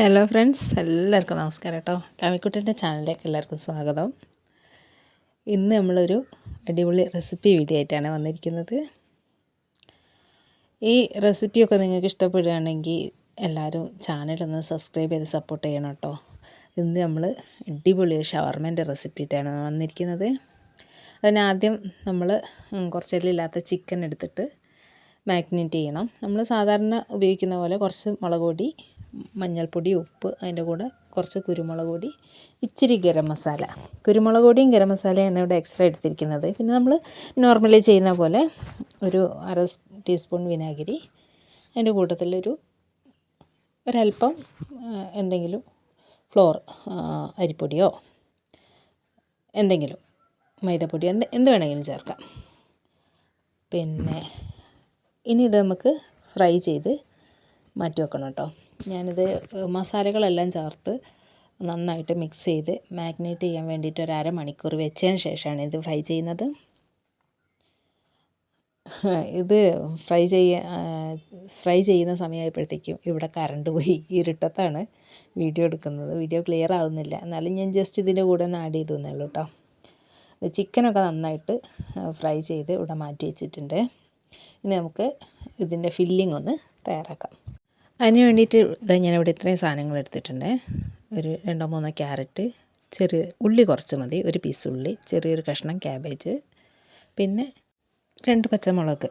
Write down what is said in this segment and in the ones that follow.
Hello friends എല്ലാവർക്കും നമസ്കാരം കേട്ടോ. ടമിക്കുട്ടിന്റെ ചാനലിലേക്ക് എല്ലാവർക്കും സ്വാഗതം. ഇന്ന് നമ്മളൊരു അടിപൊളി റെസിപ്പി വീഡിയോ ആയിട്ടാണ് വന്നിരിക്കുന്നത്. ഈ റെസിപ്പിയൊക്കെ നിങ്ങൾക്ക് ഇഷ്ടപ്പെടുകയാണെങ്കിൽ എല്ലാവരും ചാനലൊന്ന് സബ്സ്ക്രൈബ് ചെയ്ത് സപ്പോർട്ട് ചെയ്യണം കേട്ടോ. ഇന്ന് നമ്മൾ അടിപൊളി ഷവർമേന്റെ റെസിപ്പി ആയിട്ടാണ് വന്നിരിക്കുന്നത്. അതിനാദ്യം നമ്മൾ കുറച്ചെല്ലില്ലാത്ത ചിക്കൻ എടുത്തിട്ട് മാഗ്നേറ്റ് ചെയ്യണം. നമ്മൾ സാധാരണ ഉപയോഗിക്കുന്ന പോലെ കുറച്ച് മുളക് പൊടി മഞ്ഞൾപ്പൊടി ഉപ്പ് അതിന്റെ കൂടെ കുറച്ച് കുരുമുളക് പൊടി ഇച്ചിരി ഗരം മസാല. കുരുമുളക് പൊടിയും ഗരം മസാലയാണ് ഇവിടെ എക്സ്ട്രാ എടുത്തിരിക്കുന്നത്. പിന്നെ നമ്മൾ നോർമലി ചെയ്യുന്ന പോലെ ഒരു അര ടീസ്പൂൺ വിനാഗിരി അതിന്റെ കൂട്ടത്തിലൊരു ഒരല്പം എന്തെങ്കിലും ഫ്ലോർ അരിപ്പൊടിയോ എന്തെങ്കിലും മൈദപ്പൊടിയോ എന്ത് എന്ത് വേണമെങ്കിലും ചേർക്കാം. പിന്നെ ഇനി ഇത് നമുക്ക് ഫ്രൈ ചെയ്ത് മാറ്റി വെക്കണം കേട്ടോ. ഞാനിത് മസാലകളെല്ലാം ചേർത്ത് നന്നായിട്ട് മിക്സ് ചെയ്ത് മാഗ്നേറ്റ് ചെയ്യാൻ വേണ്ടിയിട്ട് ഒരു അരമണിക്കൂർ വെച്ചതിന് ശേഷമാണ് ഇത് ഫ്രൈ ചെയ്യുന്നത്. ഇത് ഫ്രൈ ചെയ്യ ഫ്രൈ ചെയ്യുന്ന സമയമായപ്പോഴത്തേക്കും ഇവിടെ കറണ്ട് പോയി. ഇരുട്ടത്താണ് വീഡിയോ എടുക്കുന്നത്. വീഡിയോ ക്ലിയർ ആവുന്നില്ല. എന്നാലും ഞാൻ ജസ്റ്റ് ഇതിന്റെ കൂടെ ഒന്ന് ആഡ് ചെയ്തു തന്നേ ഉള്ളൂ കേട്ടോ ചിക്കനൊക്കെ നന്നായിട്ട് ഫ്രൈ ചെയ്ത് ഇവിടെ മാറ്റി വെച്ചിട്ടുണ്ട്. ഇനി നമുക്ക് ഇതിന്റെ ഫില്ലിംഗ് ഒന്ന് തയ്യാറാക്കാം. അതിന് വേണ്ടിയിട്ട് ഇതാ ഇവിടെ ഇത്രയും സാധനങ്ങൾ എടുത്തിട്ടുണ്ട്. ഒരു രണ്ടോ മൂന്നോ ക്യാരറ്റ് ചെറിയ ഉള്ളി കുറച്ച് മതി ഒരു പീസ് ഉള്ളി ചെറിയൊരു കഷ്ണം ക്യാബേജ് പിന്നെ രണ്ട് പച്ചമുളക്.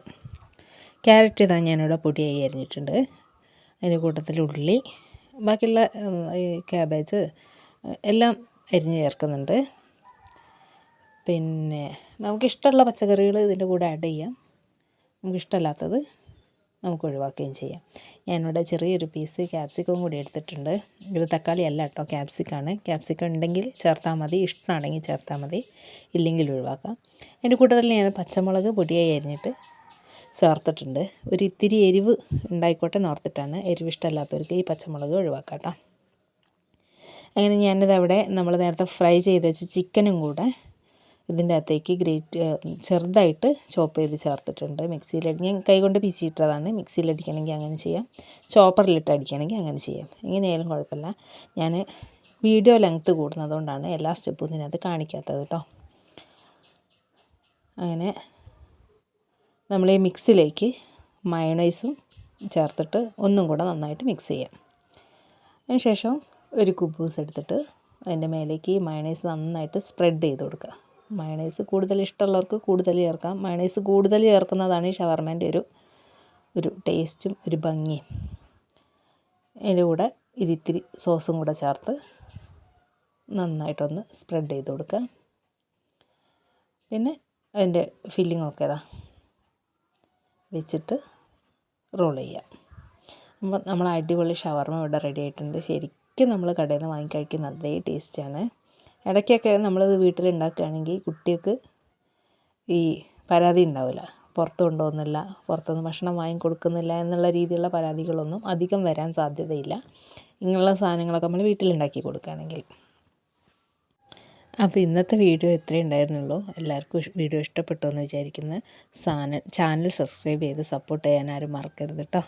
ക്യാരറ്റ് ഇതാ ഞാനിവിടെ പൊടിയായി അരിഞ്ഞിട്ടുണ്ട്. അതിന്റെ കൂട്ടത്തിൽ ഉള്ളി ബാക്കിയുള്ള ക്യാബേജ് എല്ലാം അരിഞ്ഞ് ചേർക്കുന്നുണ്ട്. പിന്നെ നമുക്കിഷ്ടമുള്ള പച്ചക്കറികൾ ഇതിന്റെ കൂടെ ആഡ് ചെയ്യാം. നമുക്കിഷ്ടമല്ലാത്തത് നമുക്ക് ഒഴിവാക്കുകയും ചെയ്യാം. ഞാനിവിടെ ചെറിയൊരു പീസ് ക്യാപ്സിക്കം കൂടി എടുത്തിട്ടുണ്ട്. ഇത് തക്കാളി അല്ല കേട്ടോ ക്യാപ്സിക്കാണ് ക്യാപ്സിക്കം ഉണ്ടെങ്കിൽ ചേർത്താൽ മതി. ഇഷ്ടമാണെങ്കിൽ ചേർത്താൽ മതി. ഇല്ലെങ്കിൽ ഒഴിവാക്കാം. അതിന്റെ കൂട്ടത്തിൽ ഞാൻ പച്ചമുളക് പൊടിയായി അരിഞ്ഞിട്ട് ചേർത്തിട്ടുണ്ട്. ഒരു ഇത്തിരി എരിവ് ഉണ്ടായിക്കോട്ടെ നോർത്തിട്ടാണ് എരിവ് ഇഷ്ടമല്ലാത്തവർക്ക് ഈ പച്ചമുളക് ഒഴിവാക്കാം അങ്ങനെ ഞാനിതവിടെ നമ്മൾ നേരത്തെ ഫ്രൈ ചെയ്ത് വെച്ച ചിക്കനും കൂടെ ഇതിന്റെ അകത്തേക്ക് ഗ്രേറ്റ് ചെറുതായിട്ട് ചോപ്പ് ചെയ്ത് ചേർത്തിട്ടുണ്ട്. മിക്സിയിലടി ഞാൻ കൈകൊണ്ട് പിച്ചിയിട്ടതാണ് മിക്സിയിലടിക്കണമെങ്കിൽ അങ്ങനെ ചെയ്യാം. ചോപ്പറിലിട്ട് അടിക്കണമെങ്കിൽ അങ്ങനെ ചെയ്യാം. എങ്ങനെയായാലും കുഴപ്പമില്ല. ഞാൻ വീഡിയോ ലെങ്ത്ത് കൂടുന്നതുകൊണ്ടാണ് എല്ലാ സ്റ്റെപ്പും ഇതിനകത്ത് കാണിക്കാത്തത് കേട്ടോ. അങ്ങനെ നമ്മൾ ഈ മിക്സിലേക്ക് മയണൈസും ചേർത്തിട്ട് ഒന്നും കൂടെ നന്നായിട്ട് മിക്സ് ചെയ്യാം. അതിനുശേഷം ഒരു കുബൂസ് എടുത്തിട്ട് അതിന്റെ മേലേക്ക് മയണൈസ് നന്നായിട്ട് സ്പ്രെഡ് ചെയ്ത് കൊടുക്കുക. മയണൈസ് കൂടുതൽ ഇഷ്ടമുള്ളവർക്ക് കൂടുതൽ ചേർക്കാം. മയണൈസ് കൂടുതൽ ചേർക്കുന്നതാണ് ഈ ഷവർമേന്റെ ഒരു ഒരു ടേസ്റ്റും ഒരു ഭംഗിയും. അതിന്റെ കൂടെ ഇരിത്തിരി സോസും കൂടെ ചേർത്ത് നന്നായിട്ടൊന്ന് സ്പ്രെഡ് ചെയ്ത് കൊടുക്കുക. പിന്നെ അതിന്റെ ഫില്ലിംഗ് ഒക്കെ ഇതാ വെച്ചിട്ട് റോൾ ചെയ്യാം അപ്പം നമ്മൾ അടിപൊളി ഷവർമ ഇവിടെ റെഡി ആയിട്ടുണ്ട്. ശരിക്കും നമ്മൾ കടയിൽ നിന്ന് വാങ്ങി കഴിക്കുന്ന അതേ ടേസ്റ്റാണ്. ഇടയ്ക്കൊക്കെ നമ്മളിത് വീട്ടിലുണ്ടാക്കുകയാണെങ്കിൽ കുട്ടികൾക്ക് ഈ പരാതി ഉണ്ടാവില്ല. പുറത്ത് കൊണ്ടുപോകുന്നില്ല പുറത്തുനിന്ന് ഭക്ഷണം വാങ്ങി കൊടുക്കുന്നില്ല എന്നുള്ള രീതിയിലുള്ള പരാതികളൊന്നും അധികം വരാൻ സാധ്യതയില്ല. ഇങ്ങനെയുള്ള സാധനങ്ങളൊക്കെ നമ്മൾ വീട്ടിലുണ്ടാക്കി കൊടുക്കുകയാണെങ്കിൽ. അപ്പോൾ ഇന്നത്തെ വീഡിയോ ഇത്രയേ ഉണ്ടായിരുന്നുള്ളൂ. എല്ലാവർക്കും വീഡിയോ ഇഷ്ടപ്പെട്ടു എന്ന് വിചാരിക്കുന്നു. സാന ചാനൽ സബ്സ്ക്രൈബ് ചെയ്ത് സപ്പോർട്ട് ചെയ്യാൻ ആരും മറക്കരുത് കേട്ടോ.